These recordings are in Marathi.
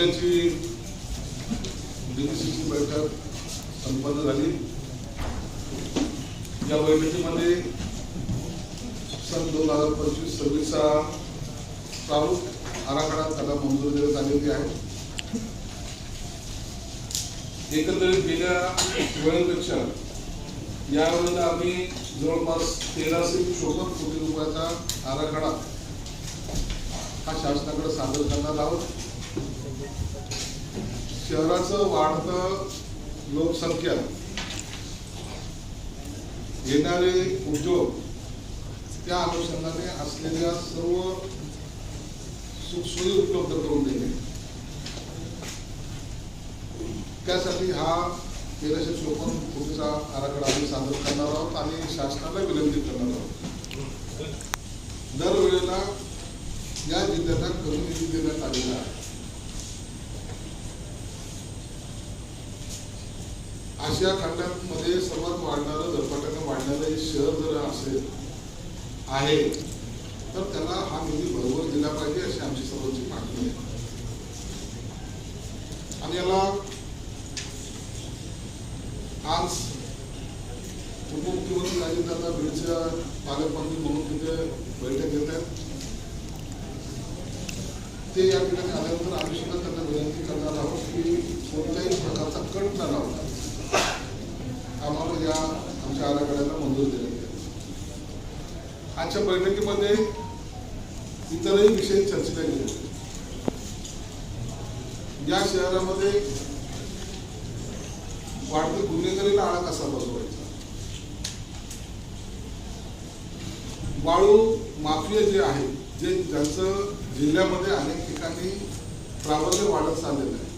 जिल्ह्याची डीसीची बैठक संपन्न झाली. या बैठकीमध्ये सन दोन हजार पंचवीस सव्वीसचा प्रारूप आराखडा त्याला मंजूर देण्यात आलेली आहे. एकंदरीत गेल्या वेळेपेक्षा यावेळेला आम्ही जवळपास तेराशे चोपन्न कोटी रुपयाचा आराखडा हा शासनाकडे सादर करणार आहोत. शहराचं वाढतं लोकसंख्या. येणारे उद्योग त्या अनुषंगाने असलेल्या सर्व सुखसोयी उपलब्ध करून देणे त्यासाठी हा तेराशे चोपन्न कोटीचा आराखडा आम्ही सादर करणार आहोत आणि शासनाला विनंती करणार आहोत. दरवेळेला या जिल्ह्यांना कमी निधी देण्यात आलेला आहे. आशिया खंडामध्ये सर्वात वाढणारं झपाट्यानं वाढणारं हे शहर जर असेल आहे तर त्याला हा निधी बरोबर दिला पाहिजे अशी आमची सर्वांची मागणी आहे. आणि याला आज उपमुख्यमंत्री अजितदादा बीडच्या पालकमंत्री म्हणून तिथे बैठक घेत आहेत. ते या ठिकाणी आल्यानंतर आम्ही सुद्धा त्यांना विनंती करणार आहोत की कोणत्याही प्रकारचा कट न लावता आम्हाला या आमच्या आराखड्याला मंजूर देण्यात येईल आजच्या बैठकीमध्ये इतरही विषय चर्चेला गेले. या शहरामध्ये वाढती गुन्हेगारीला आळा कसा बसवायचा? वाळू माफिया जे आहे जे ज्यांचं जिल्ह्यामध्ये अनेक ठिकाणी प्राबल्य वाढत चाललेलं आहे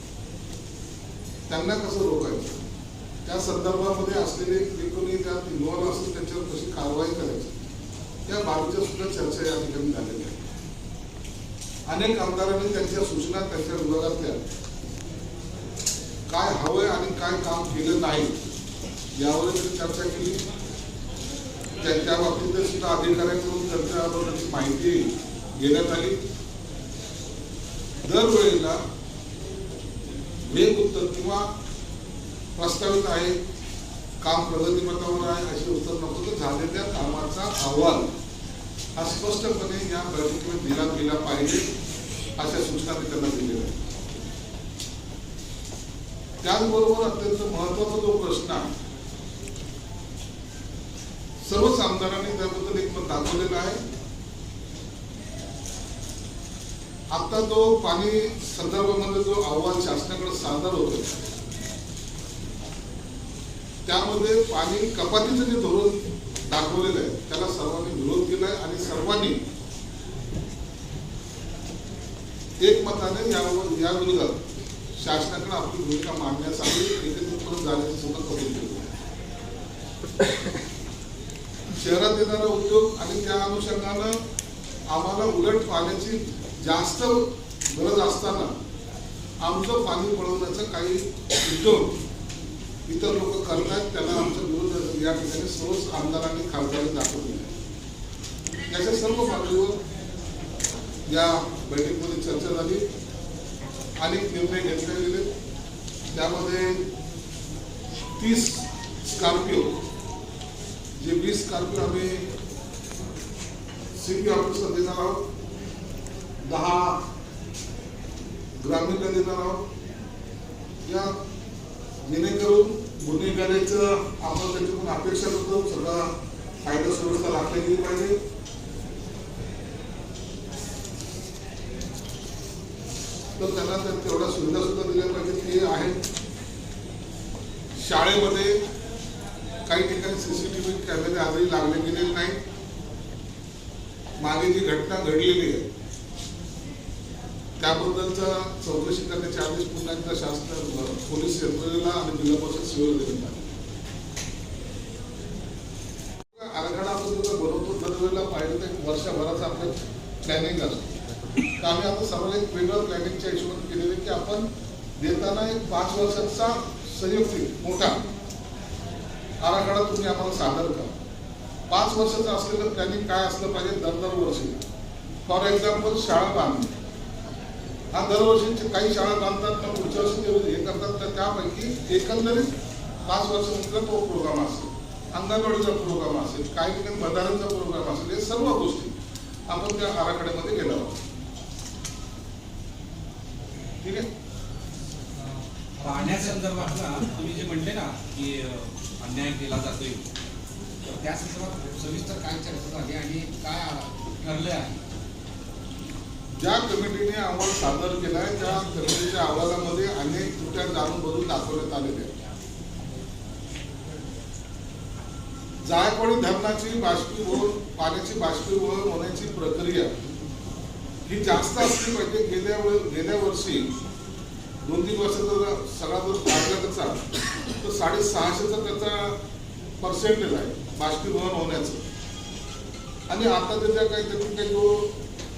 त्यांना कसं रोखायचं त्या संदर्भामध्ये असलेले जे कोणी त्यात इन्व्हॉल्व असेल त्यांच्यावर कशी कारवाई करायची त्या बाबीच्या सुद्धा चर्चा या ठिकाणी झालेल्या आहेत. अनेक आमदारांनी त्यांच्या सूचना त्यांच्या विभागातल्या काय हवंय आणि काय काम केलं नाही यावर चर्चा केली. त्या- बाबतीत सुद्धा अधिकाऱ्यांकडून त्यांच्याबद्दलची माहिती घेण्यात आली. दरवेळेला एक उत्तर किंवा प्रस्तावित आहे काम प्रगतीपथावर आहे असे उत्तर नको. तर झालेल्या कामाचा अहवाल हा स्पष्टपणे या बैठकीमध्ये दिला गेला पाहिजे अशा सूचना मी त्यांना दिलेल्या आहेत. त्याचबरोबर अत्यंत महत्त्वाचा जो प्रश्न आहे सर्वच आमदारांनी त्याबद्दल एक मत दाखवलेलं आहे. आता जो पाणी संदर्भामध्ये जो अहवाल शासनाकडे सादर होतो त्यामध्ये पाणी कपातीचं जे धोरण दाखवलेलं आहे त्याला सर्वांनी विरोध केलाय आणि सर्वांनी एकमताने यावर या विरोधात शासनाकडे आपली भूमिका मांडण्यासाठी एकत्रितपणे जाण्याचं सुद्धा कबूल केलं शहरात येणारा उद्योग आणि त्या अनुषंगानं आम्हाला उलट पाण्याची जास्त गरज असताना आमचं पाणी पळवण्याचा काही उद्योग इतर लोक करतात त्यांना आमच्या विरोध या ठिकाणी सर्वच आमदारांनी खासदारांनी दाखवले याच्या सर्व बाजूवर या बैठकीमध्ये चर्चा झाली. अनेक निर्णय घेतले गेले. त्यामध्ये तीस स्कॉर्पिओ जे वीस स्कॉर्पिओ आम्ही सिटी ऑफिसला देणार आहोत. दहा ग्रामीणला देणार आहोत. या जेणेकरून गुन्हेगारीचं आपण त्याच्याकडून अपेक्षा करतो सगळा कायदा सुव्यवस्था राखली गेली पाहिजे. तर त्यांना त्या तेवढ्या सुविधा सुद्धा दिल्या पाहिजेत हे आहेत शाळेमध्ये काही ठिकाणी सीसीटीव्ही कॅमेरे आजही लागले गेलेले नाही. मागे जी घटना घडलेली आहे त्याबद्दलचा चौकशी करण्याचे आदेश पुन्हा एकदा शासन पोलीस यंत्रणेला आणि जिल्हा परिषद सेवेला देण्यात आले. आराखडा आपण जेव्हा बनवतो दरवेळेला पाहिलं तर वर्षभराचा आपलं प्लॅनिंग असतो. तर आम्ही आता सर्वांना एक वेगळं प्लॅनिंगच्या हिशोबाने केलेलं आहे की आपण देताना एक पाच वर्षाचा संयुक्तिक मोठा आराखडा तुम्ही आम्हाला सादर करा. पाच वर्षाचं असलेलं प्लॅनिंग काय असलं पाहिजे दर दर वर्षी. फॉर एक्झाम्पल शाळा बांधणे. हा दरवर्षी काही शाळा बांधतात मग पुढच्या वर्षी ते हे करतात तर त्यापैकी एकंदरीत पाच वर्षानंतर तो प्रोग्राम असेल. अंगणवाडीचा प्रोग्राम असेल काही ठिकाणी बंधाऱ्यांचा प्रोग्राम असेल हे सर्व गोष्टी आपण त्या आराखड्यामध्ये गेलो आहोत ठीक आहे? पाण्यासंदर्भातला तुम्ही जे म्हणले ना की अन्याय केला जातोय तर त्या संदर्भात सविस्तर काय चर्चा झाली आणि काय ठरलं आहे? ज्या कमिटीने अहवाल सादर केलाय त्या कमिटीच्या अहवालामध्ये अनेक त्रुट्या जाणून बदलून दाखवण्यात आलेल्या जायकवाडी धरणाची बाष्पीभवन पाण्याची बाष्पीभवन होण्याची प्रक्रिया ही जास्त असली पाहिजे. गेल्या गेल्या वर्षी दोन तीन वर्षाचा जर सगळा जर काढला त्याचा तर साडेसहाशेचा त्याचा पर्सेंटेज आहे बाष्पीभवन होण्याचं. आणि आता त्याच्या काही त्यातून काही जो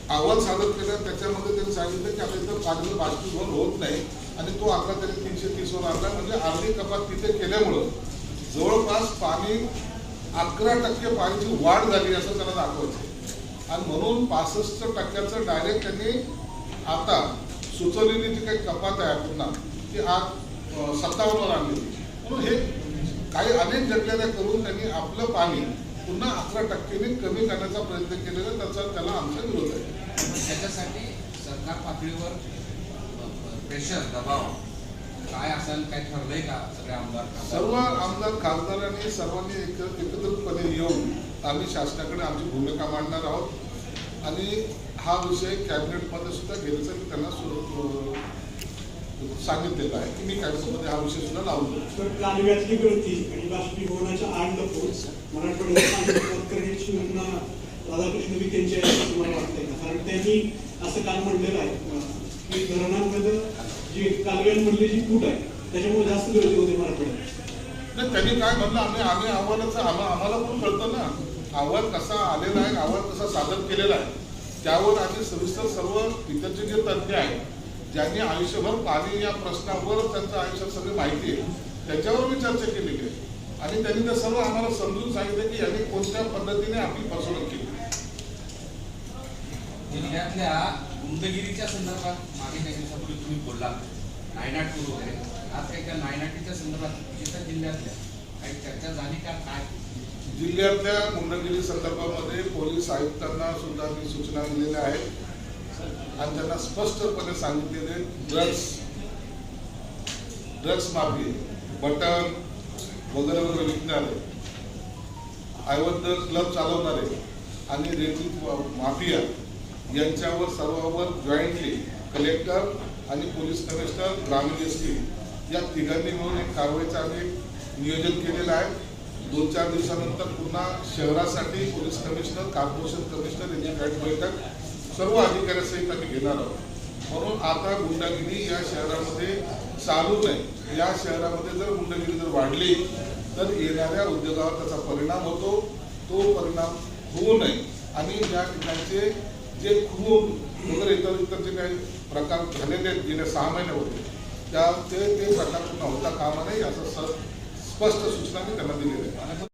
अहवाल सादर केला त्याच्यामध्ये त्यांनी सांगितलं की आता इथं पाण्याचं बाष्पीभवन होत नाही आणि तो आकडा त्यांनी तीनशे तीसवर आणला. म्हणजे अर्धी कपात तिथे केल्यामुळं जवळपास पाणी अकरा टक्के पाण्याची वाढ झाली असं त्याला दाखवायचं आणि म्हणून पासष्ट टक्क्याचं डायरेक्ट त्यांनी आता सुचवलेली जी काही कपात आहे पुन्हा ती आज सत्तावन्नवर आणली. म्हणून हे काही अनेक जगलेल्या करून त्यांनी आपलं पाणी पुन्हा अकरा टक्क्यांनी कमी करण्याचा प्रयत्न केलेला त्याचा त्याला आमचा विरोध आहे त्याच्यासाठी सरकार पातळीवर प्रेशर दबाव काय असेल काय ठरलंय का सगळे आमदार? सर्व आमदार खासदारांनी सर्वांनी एक एकत्रितपणे येऊन आम्ही शासनाकडे आमची भूमिका मांडणार आहोत आणि हा विषय कॅबिनेटमध्ये सुद्धा मी त्यांना सुरू सांगितलेलं आहे. की मी कॅबिनेटमध्ये हा विषय सुद्धा लावून कालव्यातली गळती आणि बाष्पीभवनाच्या आड करण्याची योजना राधाकृष्ण विखे यांची आहे असं तुम्हाला वाटतंय कारण त्यांनी असं काल म्हणलेलं आहे की धरणांमध्ये जी कालव्यांमधली जी फूट आहे त्याच्यामुळे जास्त गळती होते मराठवाड्यात. नाही त्यांनी काय म्हणलं आम्ही आम्ही अहवालाचं आम्हा आम्हाला पण कळतं ना. अहवाल कसा आलेला आहे अहवाल कसा सादर केलेला आहे. त्यावर आम्ही सविस्तर सर्व इतरचे जे तज्ज्ञ आहेत ज्यांनी आयुष्यभर पाणी या प्रश्नावर त्यांचं आयुष्यात सगळी माहिती आहे त्याच्यावर मी चर्चा केलेली आहे. आणि त्यांनी ते सर्व आम्हाला समजून सांगितलं की यांनी कोणत्या पद्धतीने आपली फसवणूक केली. जिल्ह्यातल्या गुंडगिरीच्या संदर्भात मागे काही दिवसापूर्वी तुम्ही बोलला नायनाट टूर वगैरे. आज काही त्या नायनाटीच्या संदर्भात इतर जिल्ह्यातल्या काही चर्चा झाली का? काय? जिल्ह्यातल्या गुंडगिरी संदर्भामध्ये पोलीस आयुक्तांना सुद्धा मी सूचना दिलेल्या आहेत. आणि त्यांना स्पष्टपणे सांगितलेले ड्रग्स ड्रग्स माफी बटन वगैरे वगैरे विकणारे अवैध क्लब चालवणारे आणि रेती माफिया यांच्यावर सर्वांवर जॉईंटली कलेक्टर आणि पोलीस कमिशनर ग्रामीण एस पी या तिघांनी मिळून एक कारवाईचं आम्ही नियोजन केलेलं आहे. दोन चार दिवसानंतर पुन्हा शहरासाठी पोलीस कमिशनर कॉर्पोरेशन कमिशनर यांची बैठक. सर्व अधिकाऱ्यांसहित आम्ही घेणार आहोत. म्हणून आता गुंडागिरी या शहरामध्ये चालू नाही. या शहरामध्ये जर गुंडागिरी जर वाढली तर येणाऱ्या उद्योगावर त्याचा परिणाम होतो. तो परिणाम होऊ नये. आणि या ठिकाणचे जे खून वगैरे इतर इतर जे काही प्रकार झालेले आहेत गेल्या सहा होते त्या ते ते प्रकार पुन्हा होता कामा नये असं स्पष्ट सूचना मी त्यांना दिलेल्या आहे.